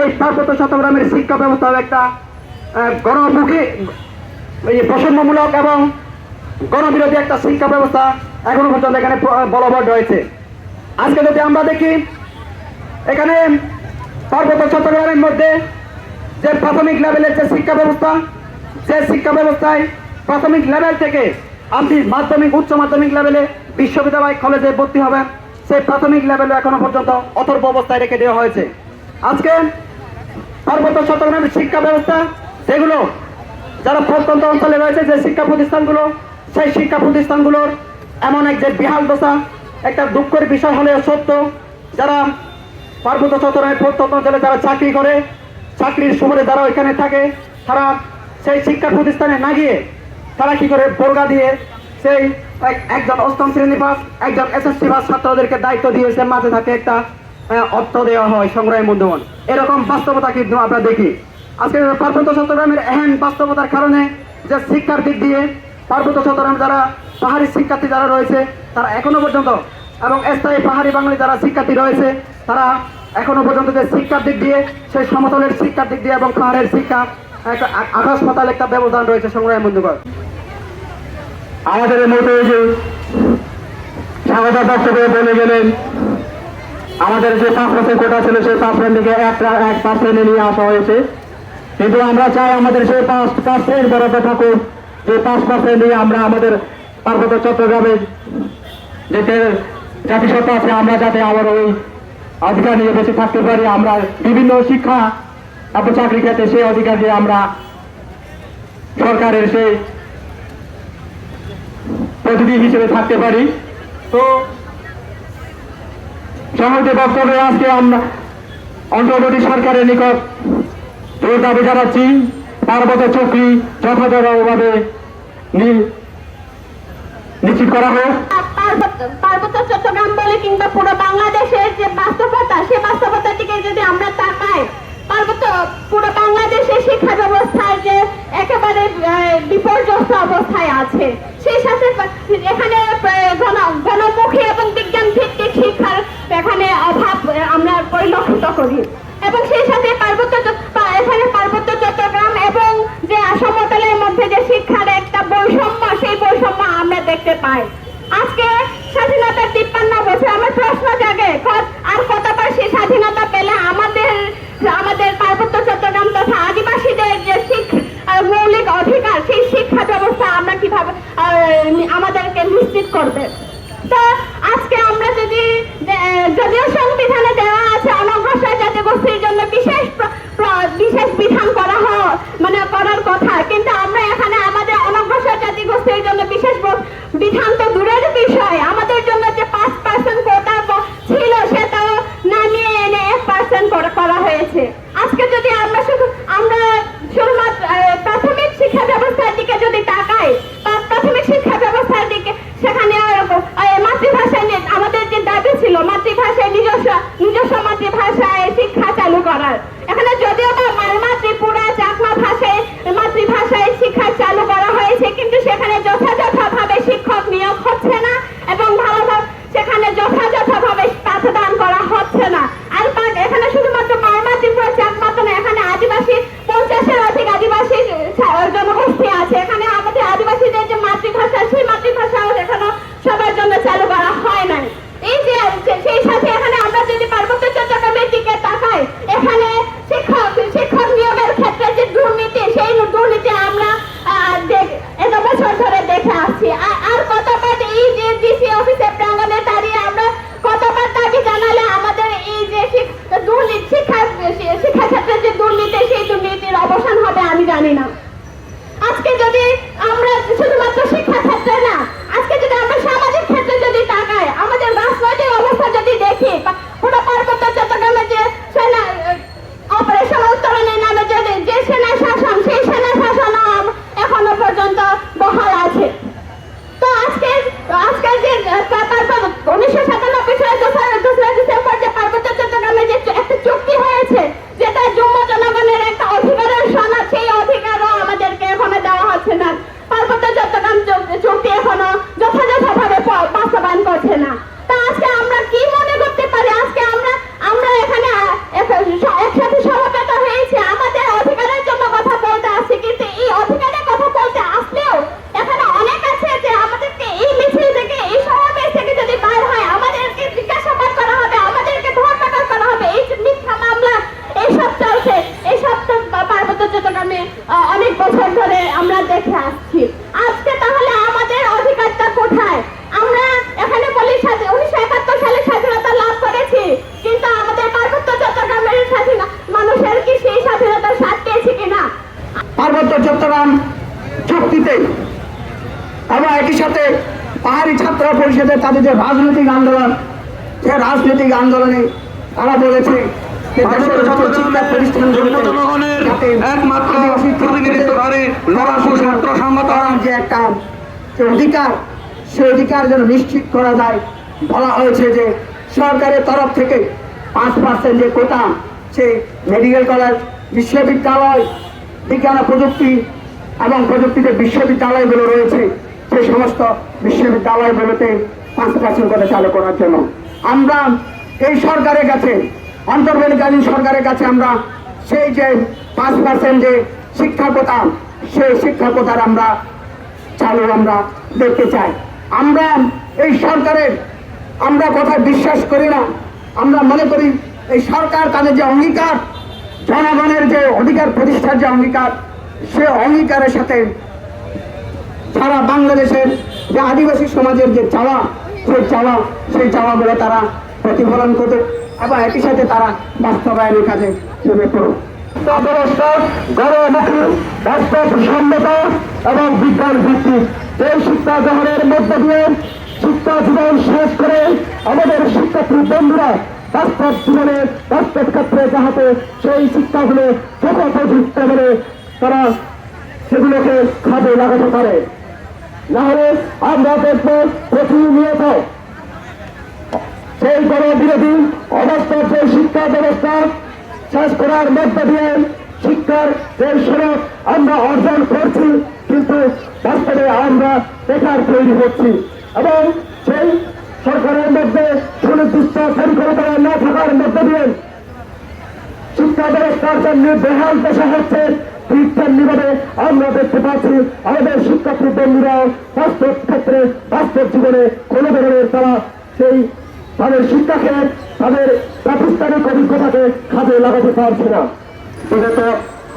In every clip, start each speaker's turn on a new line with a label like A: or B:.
A: এই পার্বত্য চট্টগ্রামের শিক্ষা ব্যবস্থা একটা গণমুখী বৈষম্যমূলক এবং গণবিরোধী একটা শিক্ষা ব্যবস্থা এখনও পর্যন্ত এখানে বলবৎ রয়েছে। আজকে যদি আমরা দেখি, এখানে পার্বত্য চট্টগ্রামের মধ্যে যে প্রাথমিক লেভেলের যে শিক্ষা ব্যবস্থা যে শিক্ষা ব্যবস্থায় প্রাথমিক লেভেল থেকে আপনি মাধ্যমিক, উচ্চ মাধ্যমিক লেভেলে বিশ্ববিদ্যালয়, কলেজে ভর্তি হবেন। সেই প্রাথমিক লেভেলে এখনও পর্যন্ত অথর্ব অবস্থায় রেখে দেওয়া হয়েছে। আজকে পার্বত্য চট্টগ্রামের শিক্ষা ব্যবস্থা সেগুলো যারা প্রত্যন্ত অঞ্চলে রয়েছে, যে শিক্ষা প্রতিষ্ঠানগুলো, সেই শিক্ষা প্রতিষ্ঠানগুলোর এমন এক যে বিহাল দশা, একটা দুঃখের বিষয় হলেও সত্য, যারা পার্বত্য চট্টগ্রামের প্রত্যন্ত অঞ্চলে যারা চাকরি করে, চাকরির সুবাদে যারা ওইখানে থাকে, তারা সেই শিক্ষা প্রতিষ্ঠানে না গিয়ে তারা কি করে বোরগা দিয়ে সেই একজন অষ্টম শ্রেণি পাস, একজন এসএসসি পাস ছাত্রদেরকে দায়িত্ব দিয়েছে মাঝে থাকে একটা অর্থ দেওয়া হয় সংগ্রামী বন্ধুগণ। এরকম বাস্তবতা কিন্তু আমরা দেখি। আজকে পার্বত্য চট্টগ্রামের এহেন বাস্তবতার কারণে যে শিক্ষার দিক দিয়ে পার্বত্য চট্টগ্রাম যারা পাহাড়ি শিক্ষার্থী যারা রয়েছে, তারা এখনও পর্যন্ত এবং স্থায়ী পাহাড়ি বাঙালি যারা শিক্ষার্থী রয়েছে, তারা এখনও পর্যন্ত যে শিক্ষার দিক দিয়ে, সেই সমতলের শিক্ষার দিক দিয়ে এবং পাহাড়ের শিক্ষা একটা আকাশ পাতাল একটা ব্যবধান রয়েছে সংগ্রামী বন্ধুগণ।
B: আমাদের মতো যে স্বাগত বক্তব্য বলে গেলেন আমাদের যে পাঁচ পার্সেন্ট কোটা ছিল, সেই পাঁচ পার্সেন্ট থেকে এক এক পার্সেন্টে নিয়ে আসা হয়েছে। কিন্তু আমরা চাই আমাদের সেই পাঁচ পার্সেন্ট বরাদ্দ থাকুক, যে পাঁচ পার্সেন্ট নিয়ে আমরা আমাদের পার্বত্য চট্টগ্রামে যেতে জাতিসত্তা আছে, আমরা যাতে আবার ওই অধিকার নিয়ে বেঁচে থাকতে পারি, আমরা বিভিন্ন শিক্ষা এবং চাকরি ক্ষেত্রে সেই অধিকার দিয়ে আমরা সরকারের সেই প্রতিনিধি হিসেবে থাকতে পারি। তো সংহতি বক্তব্যে আজকে আমরা অন্তর্বর্তী সরকারের নিকট জোর দাবি জানাচ্ছি। পার্বত্য চুক্তি যথাযথভাবে নিশ্চিত করা হোক।
C: পার্বত্য চট্টগ্রাম বাংলাদেশের যে বাস্তবতা বাস্তবতার দিকে যদি আমরা তাকাই, পার্বত্য পুরো বাংলাদেশের শিক্ষা ব্যবস্থার যে একেবারে বিপর্যস্ত অবস্থায় আছে, সেই সাথে এখানে এবং বিজ্ঞান ভিত্তিক শিক্ষার এখানে অভাব আহ, আমরা পরিলক্ষিত করি এবং সেই সাথে পার্বত্য চট- পা- এখানে পার্বত্য চট্টগ্রাম এবং যে সমতলের মধ্যে যে শিক্ষার একটা বৈষম্য সেই বৈষম্য আমরা দেখতে পাই আজকে স্বাধীনতার তিপ্পান্ন বছর আমার প্রশ্ন জাগে কত- আর কতবার সেই স্বাধীনতা পেলে আমাদের আমাদের পার্বত্য চট্টগ্রাম তথা আদিবাসীদের যে শিক্ষা মৌলিক অধিকার সেই শিক্ষা ব্যবস্থা আমরা কীভাবে আহ, আমাদেরকে নিশ্চিত করবে। তো
D: তাদের যে রাজনৈতিক আন্দোলন সে রাজনৈতিক আন্দোলনে তারা বলেছে যে
B: একমাত্র
D: একটা অধিকার সে অধিকার যেন নিশ্চিত করা যায়। বলা হয়েছে যে সরকারের তরফ থেকে পাঁচ পার্সেন্ট যে কোটা সে মেডিকেল কলেজ বিশ্ববিদ্যালয় বিজ্ঞান প্রযুক্তি এবং প্রযুক্তিতে বিশ্ববিদ্যালয়গুলো রয়েছে। সেই সমস্ত বিশ্ববিদ্যালয়গুলোতে পার্সেন্ট করে চালু করার জন্য। আমরা এই সরকারের কাছে, অন্তর্বর্তীকালীন সরকারের কাছে আমরা সেই যে পাঁচ পার্সেন্ট যে শিক্ষা কোটা সেই শিক্ষা কোটার আমরা চালু আমরা দেখতে চাই। আমরা এই সরকারের, আমরা কথা বিশ্বাস করি না। আমরা মনে করি এই সরকার তাদের যে অঙ্গীকার, জনগণের যে অধিকার প্রতিষ্ঠার যে অঙ্গীকার, সে অঙ্গীকারের সাথে সারা বাংলাদেশের যে আদিবাসী সমাজের যে চাওয়া সেই চাওয়া, সেই চাওয়াগুলো তারা প্রতিফলন করবে এবং একই সাথে তারা বাস্তবায়নের কাজে নেমে
B: গণমুখী এবং বিজ্ঞান ভিত্তিক। এই শিক্ষা গ্রহণের মধ্য দিয়ে শিক্ষা জীবন শেষ করে আমাদের শিক্ষার্থী বন্ধুরা বাস্তব জীবনে বাস্তব ক্ষেত্রে যাহাতে সেই শিক্ষাগুলো তারা সেগুলোকে কাজে লাগাতে পারে। নাহলে আমরা দেখব প্রতিনিয়ত সেই গণ বিরোধী অবাস্তব যে শিক্ষা ব্যবস্থা শেষ করার মধ্য দিয়ে শিক্ষার যে সড়ক আমরা অর্জন করছি, কিন্তু বাস্তবে আমরা বেকার তৈরি হচ্ছি। এবং সেই সরকারের মধ্যে সুনির্দিষ্ট পরিকল্পনা না থাকার মধ্য দিয়ে শিক্ষা ব্যবস্থার জন্য বেহাল দশা হচ্ছে বিজ্ঞানীভাবে আমরা দেখতে পাচ্ছি আমাদের বন্ধুরা, বাস্তব ক্ষেত্রে, বাস্তব জীবনে কোনো ধরনের তারা সেই তাদের শিক্ষাকে, তাদের প্রাতিষ্ঠানিক অভিজ্ঞতাকে কাজে লাগাতে পারছে না। বিগত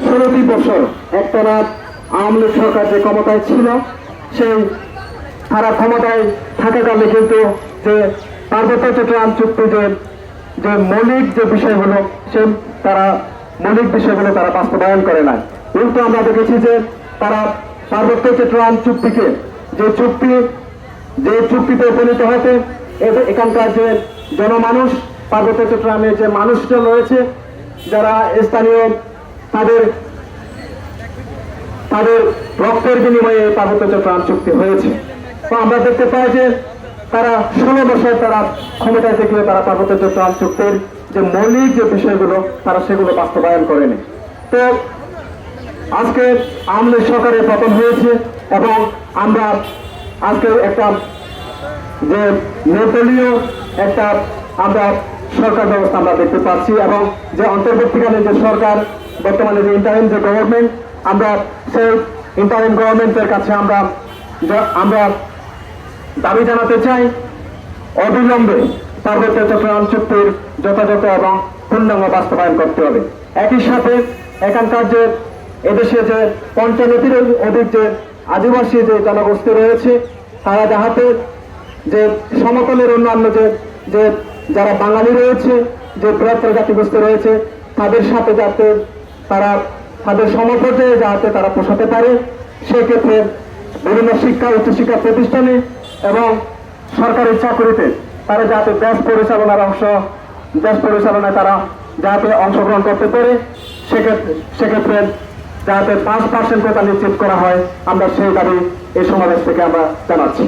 B: ষোলোটি বছর একটানা আওয়ামী সরকার যে ক্ষমতায় ছিল, সেই তারা ক্ষমতায় থাকাকালে কিন্তু যে পার্বত্য চট্টগ্রাম চুক্তি যে যে মৌলিক যে বিষয়গুলো সে তারা মৌলিক বিষয়গুলো তারা বাস্তবায়ন করে না কিন্তু আমরা দেখেছি যে তারা পার্বত্য চট্টগ্রাম চুক্তিকে, যে চুক্তি, যে চুক্তিতে উপনীত হতে এখানকার যে জনমানুষ পার্বত্য চট্টগ্রামের যে মানুষজন রয়েছে, যারা স্থানীয় তাদের তাদের রক্তের বিনিময়ে পার্বত্য চট্টগ্রাম চুক্তি হয়েছে। তো আমরা দেখতে পাই যে তারা ষোলো বছর তারা ক্ষমতায় থেকে তারা পার্বত্য চট্টগ্রাম চুক্তির যে মৌলিক যে বিষয়গুলো, তারা সেগুলো বাস্তবায়ন করেনি। তো আজকে আমাদের সরকারের পতন হয়েছে এবং আমরা আজকে একটা যে নির্দলীয় একটা আমরা সরকার ব্যবস্থা আমরা দেখতে পাচ্ছি এবং যে অন্তর্বর্তীকালে যে সরকার, বর্তমানে যে ইন্টারিম যে গভর্নমেন্ট আমরা সেই ইন্টারিম গভর্নমেন্টের কাছে আমরা আমরা দাবি জানাতে চাই। অবিলম্বে পার্বত্য চট্টগ্রাম চুক্তির যথাযথ এবং পূর্ণাঙ্গ বাস্তবায়ন করতে হবে। একই সাথে এখানকার যে এদেশে যে পঞ্চানতির অধিক যে আদিবাসী যে জনগোষ্ঠী রয়েছে, তারা যাহাতে যে সমতলের অন্যান্য যে যে যারা বাঙালি রয়েছে, যে বৃহত্তর জাতিগোষ্ঠী রয়েছে, তাদের সাথে যাতে তারা, তাদের সমপর্যায়ে যাতে তারা পোষাতে পারে, সেক্ষেত্রে বিভিন্ন শিক্ষা, উচ্চশিক্ষা প্রতিষ্ঠানে এবং সরকারি চাকরিতে তারা যাতে দেশ পরিচালনার অংশ, দেশ পরিচালনায় তারা যাতে অংশগ্রহণ করতে পারে, সেক্ষেত্রে সেক্ষেত্রে যাতে পাঁচ পার্সেন্ট কোটা নিশ্চিত করা হয়, আমরা সেই দাবি এই সমাবেশ থেকে আমরা জানাচ্ছি।